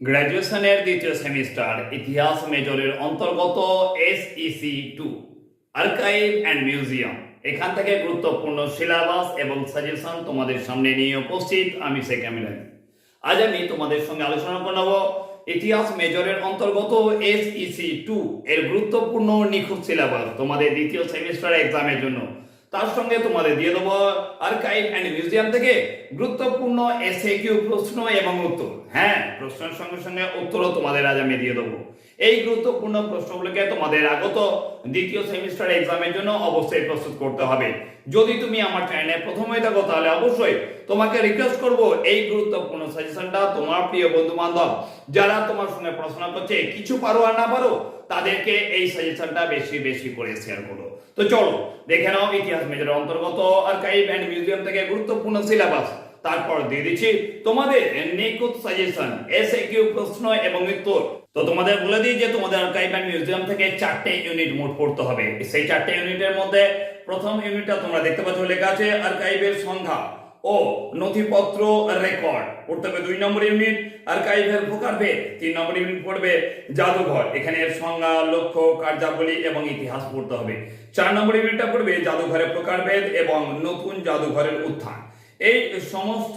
গ্র্যাজুয়েশনের দ্বিতীয় সেমিস্টার ইতিহাস মেজরের অন্তর্গত SEC two archive and museum এখান থেকে গুরুত্বপূর্ণ সিলেবাস এবং সাজেশন তোমাদের সামনে নিয়ে উপস্থিত আমি শেখ আমির আলী। আজ আমি তোমাদের সঙ্গে আলোচনা করব ইতিহাস মেজরের অন্তর্গত এসইসি টু এর গুরুত্বপূর্ণ নিখুঁত সিলেবাস তোমাদের দ্বিতীয় সেমিস্টার এক্সামের জন্য তার সঙ্গে তোমাদের দিয়ে দেবো আর্কাইভ অ্যান্ড মিউজিয়াম থেকে গুরুত্বপূর্ণ এসএ কিউ প্রশ্ন এবং উত্তর। হ্যাঁ প্রশ্নের সঙ্গে সঙ্গে উত্তরও তোমাদের আজ আমি দিয়ে দেবো। এই গুরুত্বপূর্ণ প্রশ্নগুলোকে তোমাদের আগত দ্বিতীয় সেমিস্টার এক্সামের জন্য অবশ্যই প্রস্তুত করতে হবে। যদি তুমি আমার চ্যানেলে প্রথম থাকো, তাহলে অবশ্যই তোমাকে রিকোয়েস্ট করব এই গুরুত্বপূর্ণ সাজেশনটা তোমার প্রিয় বন্ধু বান্ধব যারা তোমার সঙ্গে পড়াশোনা করছে, কিছু পারো আর না পারো, তাদেরকে এই সাজেশনটা বেশি বেশি করে শেয়ার করো। তো চলো, দেখে নাও ইতিহাস মেজরের অন্তর্গত আর্কাইভ অ্যান্ড মিউজিয়াম থেকে গুরুত্বপূর্ণ সিলেবাস তারপর দিয়ে দিচ্ছি তোমাদের নিখুঁত সাজেশন এসএ কিউ প্রশ্ন এবং উত্তর। তো তোমাদের বলে দিই যে তোমাদের আর্কাইভ অ্যান্ড মিউজিয়াম থেকে চারটে ইউনিট মোট পড়তে হবে। সেই চারটে ইউনিটের মধ্যে প্রথম ইউনিটটা তোমরা দেখতে পাচ্ছ, লেখা আছে আর্কাইভের সংখ্যা ও নথিপত্র রেকর্ড পড়তে হবে দুই নম্বর ইউনিট আর্কাইভের প্রকারভেদ তিন নম্বর ইউনিট পড়বে জাদুঘর। এখানে সংজ্ঞা, লক্ষ্য, কার্যাবলী এবং ইতিহাস পড়তে হবে। চার নম্বর ইউনিটটা পড়বে জাদুঘরের প্রকারভেদ এবং নতুন জাদুঘরের উত্থান। এই সমস্ত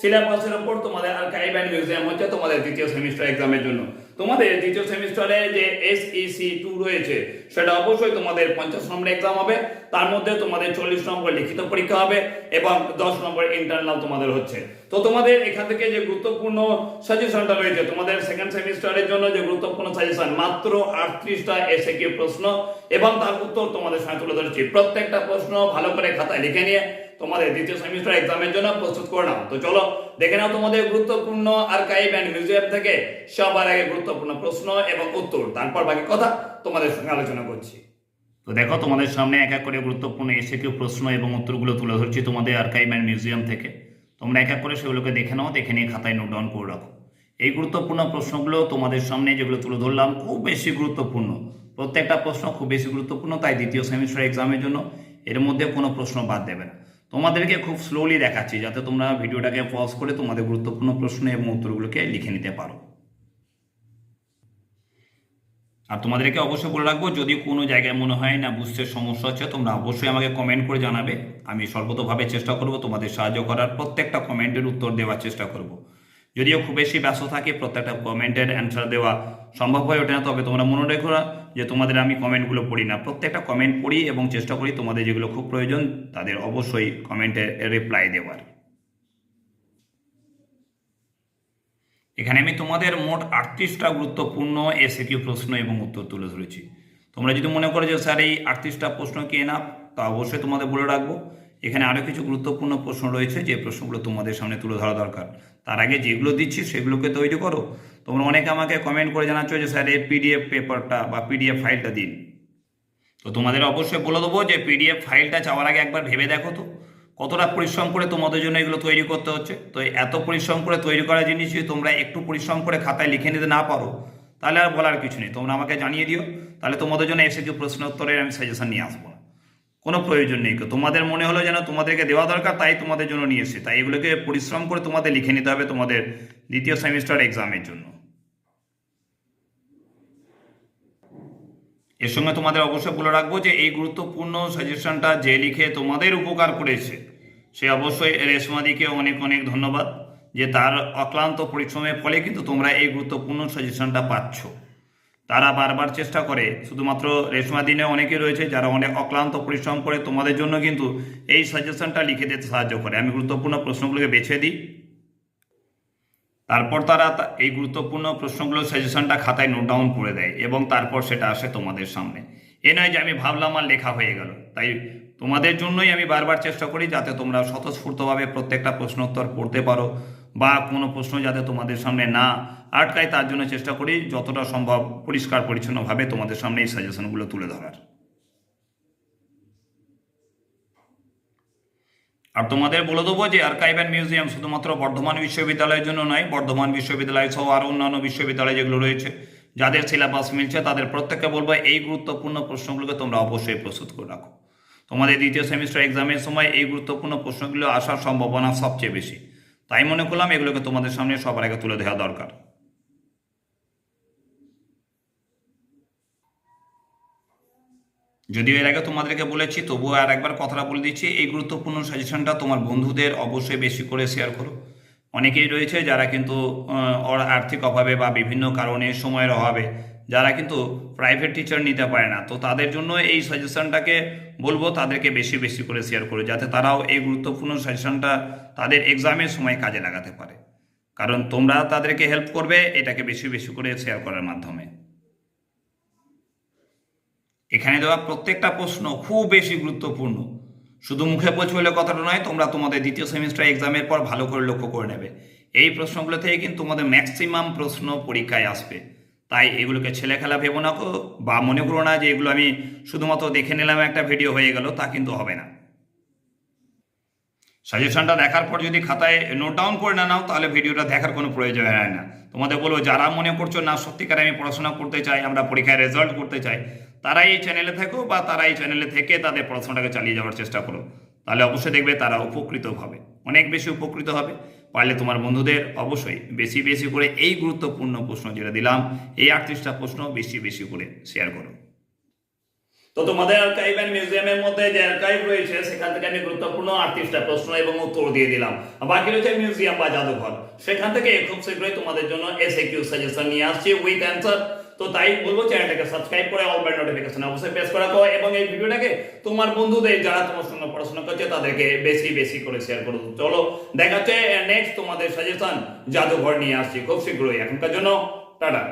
সিলেবাসের উপর তোমাদের আর্কাইভ অ্যান্ড মিউজিয়াম হচ্ছে তোমাদের দ্বিতীয় সেমিস্টার এক্সামের জন্য। তোমাদের দ্বিতীয় সেমিস্টারে যে এসইসি টু রয়েছে, সেটা অবশ্যই তোমাদের পঞ্চাশ নম্বর এক্সাম হবে। তার মধ্যে তোমাদের চল্লিশ নম্বর লিখিত পরীক্ষা হবে এবং দশ নম্বর ইন্টারনাল তোমাদের হচ্ছে। তো তোমাদের এখান থেকে যে গুরুত্বপূর্ণ সাজেশনটা রয়েছে, তোমাদের সেকেন্ড সেমিস্টারের জন্য যে গুরুত্বপূর্ণ সাজেশন মাত্র আটত্রিশটা এসে প্রশ্ন এবং তার উত্তর তোমাদের সামনে তুলে ধরেছি। প্রত্যেকটা প্রশ্ন ভালো করে খাতায় লিখে নিয়ে তোমাদের দ্বিতীয় সেমিস্টার এক্সামের জন্য প্রস্তুত করে নাও। তো চলো, দেখে নাও তোমাদের গুরুত্বপূর্ণ আর্কাইভ অ্যান্ড মিউজিয়াম থেকে সবার আগে গুরুত্বপূর্ণ প্রশ্ন এবং উত্তর। তারপর বাকি কথা তোমাদের সঙ্গে আলোচনা করছি। তো দেখো, তোমাদের সামনে এক এক করে গুরুত্বপূর্ণ এসে কেউ প্রশ্ন এবং উত্তরগুলো তুলে ধরছি তোমাদের আর্কাইভ অ্যান্ড মিউজিয়াম থেকে। তোমরা এক এক করে সেগুলোকে দেখে নাও, দেখে নিয়ে খাতায় নোট ডাউন করে রাখো। এই গুরুত্বপূর্ণ প্রশ্নগুলো তোমাদের সামনে যেগুলো তুলে ধরলাম, খুব বেশি গুরুত্বপূর্ণ। প্রত্যেকটা প্রশ্ন খুব বেশি গুরুত্বপূর্ণ, তাই দ্বিতীয় সেমিস্টার এক্সামের জন্য এর মধ্যে কোনো প্রশ্ন বাদ দেবে না। তোমাদেরকে খুব স্লোলি দেখাচ্ছি যাতে তোমরা ভিডিওটাকে পজ করে তোমাদের গুরুত্বপূর্ণ প্রশ্ন এবং উত্তরগুলোকে লিখে নিতে পারো। আর তোমাদেরকে অবশ্যই বলে রাখব, যদি কোনো জায়গায় মনে হয় না বুঝতে সমস্যা হচ্ছে, তোমরা অবশ্যই আমাকে কমেন্ট করে জানাবে। আমি সর্বতভাবে চেষ্টা করব তোমাদের সাহায্য করার, প্রত্যেকটা কমেন্টের উত্তর দেওয়ার চেষ্টা করব। যদিও খুব বেশি ব্যস্ত থাকে, প্রত্যেকটা কমেন্টের অ্যান্সার দেওয়া সম্ভব হয়ে ওঠে না। তবে তোমরা মনে রেখো না যে তোমাদের আমি কমেন্টগুলো পড়ি না। প্রত্যেকটা কমেন্ট পড়ি এবং চেষ্টা করি তোমাদের যেগুলো খুব প্রয়োজন, তাদের অবশ্যই কমেন্টে রিপ্লাই দেওয়ার। এখানে আমি তোমাদের মোট আটত্রিশটা গুরুত্বপূর্ণ এসএকিউ প্রশ্ন এবং উত্তর তুলে ধরেছি। তোমরা যদি মনে করো যে, স্যার, এই আটত্রিশটা প্রশ্ন কি না? তা অবশ্যই তোমাদের বলে রাখব। এখানে আরও কিছু গুরুত্বপূর্ণ প্রশ্ন রয়েছে, যে প্রশ্নগুলো তোমাদের সামনে তুলে ধরা দরকার। তার আগে যেগুলো দিচ্ছি সেগুলোকে তৈরি করো। তোমরা অনেকে আমাকে কমেন্ট করে জানাচ্ছ যে, স্যার, এই পিডিএফ পেপারটা বা পিডিএফ ফাইলটা দিন। তো তোমাদের অবশ্যই বলে দেবো যে পিডিএফ ফাইলটা চাওয়ার আগে একবার ভেবে দেখো তো, কতটা পরিশ্রম করে তোমাদের জন্য এগুলো তৈরি করতে হচ্ছে। তো এত পরিশ্রম করে তৈরি করা জিনিস যদি তোমরা একটু পরিশ্রম করে খাতায় লিখে নিতে না পারো, তাহলে আর বলার কিছু নেই। তোমরা আমাকে জানিয়ে দিও, তাহলে তোমাদের জন্য এসে কেউ প্রশ্ন উত্তরের আমি সাজেশন নিয়ে আসব। কোনো প্রয়োজন নেই। তোমাদের মনে হলো যেন তোমাদেরকে দেওয়া দরকার, তাই তোমাদের জন্য নিয়ে এসে তাই এগুলোকে পরিশ্রম করে তোমাদের লিখে নিতে হবে তোমাদের দ্বিতীয় সেমিস্টার এক্সামের জন্য। এর সঙ্গে তোমাদের অবশ্যই বলে রাখব যে এই গুরুত্বপূর্ণ সাজেশনটা যে লিখে তোমাদের উপকার করেছে, সে অবশ্যই রেশমাদিকে অনেক অনেক ধন্যবাদ যে তার অক্লান্ত পরিশ্রমের ফলে কিন্তু তোমরা এই গুরুত্বপূর্ণ সাজেশনটা পাচ্ছ। তারা বারবার চেষ্টা করে, শুধুমাত্র রেশমা দিনে অনেকে রয়েছে যারা অনেক অক্লান্ত পরিশ্রম করে তোমাদের জন্য কিন্তু এই সাজেশনটা লিখে দিতে সাহায্য করে। আমি গুরুত্বপূর্ণ প্রশ্নগুলোকে বেছে দিই। তারপর তারা এই গুরুত্বপূর্ণ প্রশ্নগুলো সাজেশনটা খাতায় নোট ডাউন করে দেয় এবং তারপর সেটা আসে তোমাদের সামনে। এ নয় যে আমি ভাবলাম আর লেখা হয়ে গেল। তাই তোমাদের জন্যই আমি বারবার চেষ্টা করি যাতে তোমরা স্বতঃস্ফূর্তভাবে প্রত্যেকটা প্রশ্ন উত্তর পড়তে পারো। বা কোনো প্রশ্ন যাতে তোমাদের সামনে না আটকায়, তার জন্য চেষ্টা করি যতটা সম্ভব পরিষ্কার, পরিচ্ছন্নভাবে তোমাদের সামনে এই সাজেশনগুলো তুলে ধরার। আর তোমাদের বলে দেবো যে আর্কাইভ অ্যান্ড মিউজিয়াম শুধুমাত্র বর্ধমান বিশ্ববিদ্যালয়ের জন্য নয়, বর্ধমান বিশ্ববিদ্যালয় সহ আরও অন্যান্য বিশ্ববিদ্যালয় যেগুলো রয়েছে, যাদের সিলেবাস মিলছে, তাদের প্রত্যেককে বলব এই গুরুত্বপূর্ণ প্রশ্নগুলোকে তোমরা অবশ্যই প্রস্তুত করে রাখো। তোমাদের দ্বিতীয় সেমিস্টার এক্সামের সময় এই গুরুত্বপূর্ণ প্রশ্নগুলো আসার সম্ভাবনা সবচেয়ে বেশি। তাই মনে করলাম এগুলোকে তোমাদের সামনে সবার আগে তুলে দেওয়া দরকার। যদিও এর আগে তোমাদেরকে বলেছি, তবুও আর একবার কথাটা বলে দিচ্ছি, এই গুরুত্বপূর্ণ সাজেশনটা তোমার বন্ধুদের অবশ্যই বেশি করে শেয়ার করো। অনেকেই রয়েছে যারা কিন্তু আর্থিক অভাবে বা বিভিন্ন কারণে সময়ের অভাবে যারা কিন্তু প্রাইভেট টিচার নিতে পারে না, তো তাদের জন্য এই সাজেশনটাকে বলব, তাদেরকে বেশি বেশি করে শেয়ার করো, যাতে তারাও এই গুরুত্বপূর্ণ সাজেশনটা তাদের এক্সামের সময় কাজে লাগাতে পারে। কারণ তোমরা তাদেরকে হেল্প করবে, এটাকে বেশি বেশি করে শেয়ার করার মাধ্যমে। এখানে দেওয়া প্রত্যেকটা প্রশ্ন খুব বেশি গুরুত্বপূর্ণ। শুধু মুখে বলে কথাটা নয়, তোমরা তোমাদের দ্বিতীয় সেমিস্টার এক্সামের পর ভালো করে লক্ষ্য করে নেবে। এই প্রশ্নগুলো থেকে কিন্তু তোমাদের ম্যাক্সিমাম প্রশ্ন পরীক্ষায় আসবে। তাই এগুলোকে ছেলে খেলা ভেবো না বা মনে করো না যে এগুলো আমি শুধুমাত্র দেখে নিলাম একটা ভিডিও হয়ে গেল, তা কিন্তু হবে না। সাজেশনটা দেখার পর যদি খাতায় নোট ডাউন করে না নাও, তাহলে ভিডিওটা দেখার কোনো প্রয়োজন হয় না। তোমাদের বলব, যারা মনে করছ না, সত্যিকারে আমি পড়াশোনা করতে চাই, আমরা পরীক্ষায় রেজাল্ট করতে চাই তারা এই চ্যানেলে থেকো বা তারা এই চ্যানেলে থেকে তাদের পড়াশোনাটাকে চালিয়ে যাওয়ার চেষ্টা করো। তাহলে অবশ্যই দেখবে তারা উপকৃত হবে। অনেক বেশি উপকৃত হবে। পারলে তোমার বন্ধুদের অবশ্যই বেশি বেশি করে এই গুরুত্বপূর্ণ প্রশ্ন যেটা দিলাম, এই আটত্রিশটা প্রশ্ন বেশি বেশি করে শেয়ার করো। তো তোমাদের আর্কাইভ অ্যান্ড মিউজিয়ামের মধ্যে যে আর্কাইভ রয়েছে, সেখান থেকে আমি গুরুত্বপূর্ণ আটত্রিশটা প্রশ্ন এবং উত্তর দিয়ে দিলাম। বাকি রয়েছে মিউজিয়াম বা জাদুঘর। সেখান থেকে খুব শীঘ্রই তোমাদের জন্য এসএ কিউ সাজেশন নিয়ে আসছি উইথ অ্যান্সার তো তাই বলব চ্যানেলটাকে সাবস্ক্রাইব করে অল বেল নোটিফিকেশন অবশ্যই প্রেস করা তো এবং এই ভিডিওটাকে তোমার বন্ধুদের, যারা তোমার সঙ্গে পড়াশোনা করছে, তাদেরকে বেশি বেশি করে শেয়ার করো। চলো দেখা হচ্ছে নেক্সট তোমাদের সাজেশন জাদুঘর নিয়ে আসছি। খুব শীঘ্রই। এখনকার জন্য, টাটা।